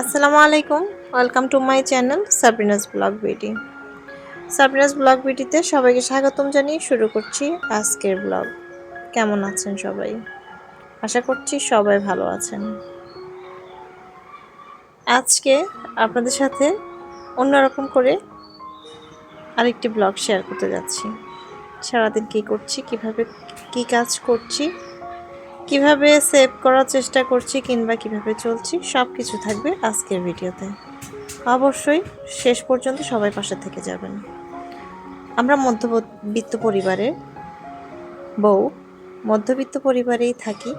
আসসালামু আলাইকুম। Welcome to my channel Sabrina's blog BD Sabrina's blog বিডিতে সবাইকে স্বাগতম জানিয়ে শুরু করছি আজকের ব্লগ কেমন আছেন সবাই? আশা করছি সবাই ভালো আছেন। আজকে আপনাদের সাথে অন্যরকম করে আরেকটি ব্লগ শেয়ার করতে যাচ্ছি। সারাদিন কী করছি, কীভাবে কি কাজ করছি কীভাবে সেভ করার চেষ্টা করছি কিংবা কীভাবে চলছি সব কিছু থাকবে আজকের ভিডিওতে। অবশ্যই শেষ পর্যন্ত সবাই পাশে থেকে যাবেন। আমরা মধ্যবিত্ত পরিবারের বউ, মধ্যবিত্ত পরিবারেই থাকি।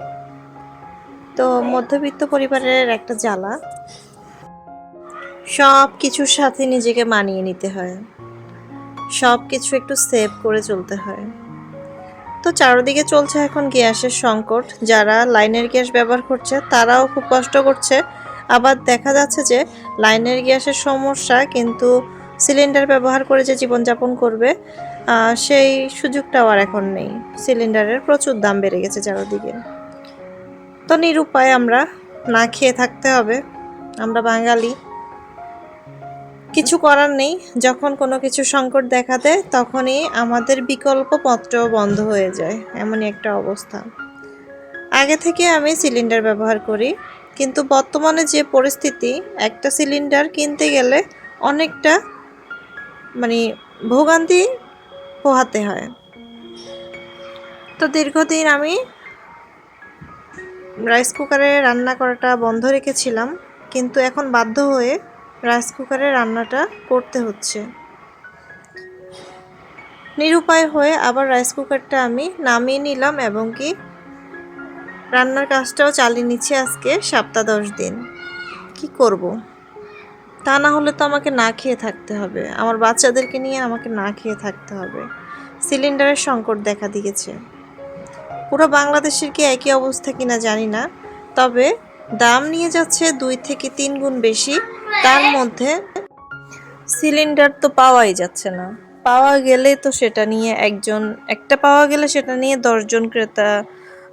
তো মধ্যবিত্ত পরিবারের একটা জ্বালা সব কিছুর সাথে নিজেকে মানিয়ে নিতে হয়। সব কিছু একটু সেভ করে চলতে হয়। তো চারদিকে চলছে এখন গ্যাসের সংকট। যারা লাইনের গ্যাস ব্যবহার করছে, তারাও খুব কষ্ট করছে। আবার দেখা যাচ্ছে যে লাইনের গ্যাসের সমস্যা কিন্তু সিলিন্ডার ব্যবহার করে যে জীবনযাপন করবে সেই সুযোগটাও আর এখন নেই। সিলিন্ডারের প্রচুর দাম বেড়ে গেছে চারদিকে। তো নিরুপায় আমরা না খেয়ে থাকতে হবে। আমরা বাঙালি। কিছু করার নেই। যখন কোনো কিছু সংকট দেখা দেয়, তখনই আমাদের বিকল্প পত্র বন্ধ হয়ে যায়। এমনই একটা অবস্থা। আগে থেকে আমি সিলিন্ডার ব্যবহার করি, কিন্তু বর্তমানে যে পরিস্থিতি, একটা সিলিন্ডার কিনতে গেলে অনেকটা মানে ভোগান্তি পোহাতে হয়। তো দীর্ঘদিন আমি রাইস কুকারে রান্না করাটা বন্ধ রেখেছিলাম, কিন্তু এখন বাধ্য হয়ে রাইস কুকারে রান্নাটা করতে হচ্ছে। নিরুপায় হয়ে আবার রাইস কুকারটা আমি নামিয়ে নিলাম এবং কি রান্নার কাজটাও চালিয়ে নিচ্ছি আজকে সপ্তাহ দশ দিন। কি করব। তা না হলে তো আমাকে না খেয়ে থাকতে হবে। আমার বাচ্চাদেরকে নিয়ে আমাকে না খেয়ে থাকতে হবে। সিলিন্ডারের সংকট দেখা দিয়েছে। পুরো বাংলাদেশের কি একই অবস্থা কিনা জানি না। তবে দাম নিয়ে যাচ্ছে দুই থেকে তিন গুণ বেশি। তার মধ্যে সিলিন্ডার তো পাওয়াই যাচ্ছে না। পাওয়া গেলে তো সেটা নিয়ে একজন, একটা পাওয়া গেলে সেটা নিয়ে দশজন ক্রেতা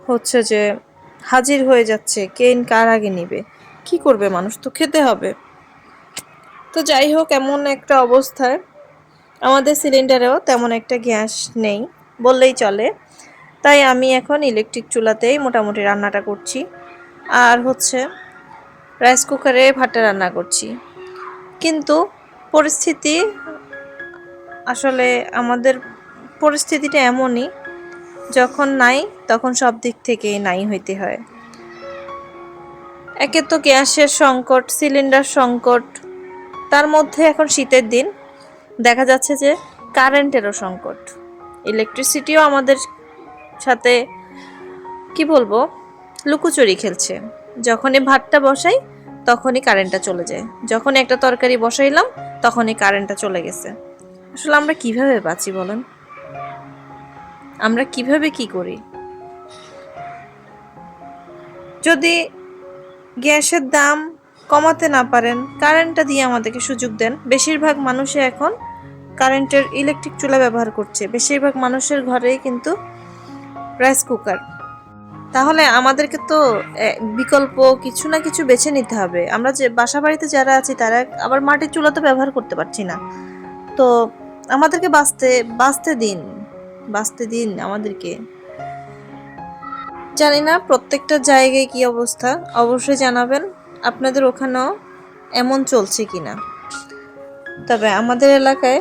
হচ্ছে যে হাজির হয়ে যাচ্ছে, কে কার আগে নিবে? কি করবে মানুষ? তো খেতে হবে। তো যাই হোক, এমন একটা অবস্থায় আমাদের সিলিন্ডারেও তেমন একটা গ্যাস নেই, বললেই চলে। তাই আমি এখন ইলেকট্রিক চুলাতেই মোটামুটি রান্নাটা করছি। আর হচ্ছে রাইস কুকারে ভাতে রান্না করছি। কিন্তু পরিস্থিতি আসলে আমাদের পরিস্থিতিটা এমনই, যখন নাই তখন সব দিক থেকেই নাই হইতে হয়। একে তো গ্যাসের সংকট সিলিন্ডার সংকট, তার মধ্যে এখন শীতের দিন। দেখা যাচ্ছে যে কারেন্টেরও সংকট। ইলেকট্রিসিটিও আমাদের সাথে, কি বলব? লুকোচুরি খেলছে। যখনই ভাতটা বসাই, তখনই কারেন্টটা চলে যায়। যখন একটা তরকারি বসাইলাম, তখনই কারেন্টটা চলে গেছে। আসলে আমরা কীভাবে বাঁচি বলেন? আমরা কীভাবে কি করি? যদি গ্যাসের দাম কমাতে না পারেন কারেন্টটা দিয়ে আমাদেরকে সুযোগ দেন। বেশিরভাগ মানুষে এখন কারেন্টের ইলেকট্রিক চুলা ব্যবহার করছে। বেশিরভাগ মানুষের ঘরেই কিন্তু রাইস কুকার তাহলে আমাদেরকে তো বিকল্প কিছু না কিছু বেছে নিতে হবে। আমরা যে বাসা বাড়িতে যারা আছি, তারা আবার মাটির চুলা তো ব্যবহার করতে পারছি না। তো আমাদেরকে বাঁচতে বাঁচতে দিন বাঁচতে দিন আমাদেরকে। জানি না প্রত্যেকটা জায়গায় কি অবস্থা, অবশ্যই জানাবেন আপনাদের ওখানেও এমন চলছে কি না তবে আমাদের এলাকায়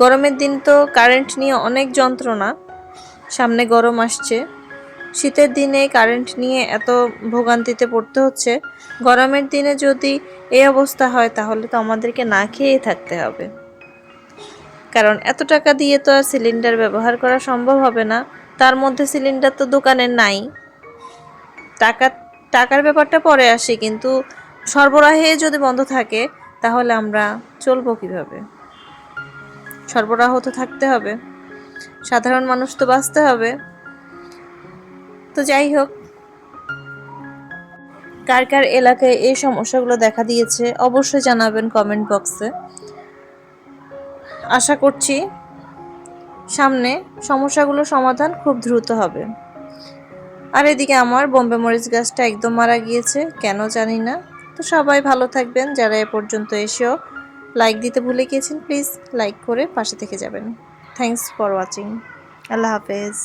গরমের দিন তো কারেন্ট নিয়ে অনেক যন্ত্রণা, সামনে গরম আসছে। শীতের দিনে কারেন্ট নিয়ে এত ভোগান্তিতে পড়তে হচ্ছে। গরমের দিনে যদি এই অবস্থা হয়, তাহলে তো আমাদেরকে না খেয়েই থাকতে হবে। কারণ এত টাকা দিয়ে তো আর সিলিন্ডার ব্যবহার করা সম্ভব হবে না। তার মধ্যে সিলিন্ডার তো দোকানে নাই। টাকা, টাকার ব্যাপারটা পরে আসে, কিন্তু সরবরাহে যদি বন্ধ থাকে, তাহলে আমরা চলবো কীভাবে? সরবরাহ তো থাকতে হবে। সাধারণ মানুষ তো বাঁচতে হবে। তো যাই হোক। কার কার এলাকায় এই সমস্যাগুলো দেখা দিয়েছে অবশ্যই জানাবেন কমেন্ট বক্সে আশা করছি সামনে সমস্যাগুলো সমাধান খুব দ্রুত হবে। আর এদিকে আমার বোম্বে মরিচ গাছটা একদম মারা গিয়েছে, কেন জানি না। তো সবাই ভালো থাকবেন, যারা এ পর্যন্ত এসেও লাইক দিতে ভুলে গিয়েছেন প্লিজ লাইক করে পাশে থেকে যাবেন। থ্যাংকস ফর ওয়াচিং আল্লাহ হাফেজ।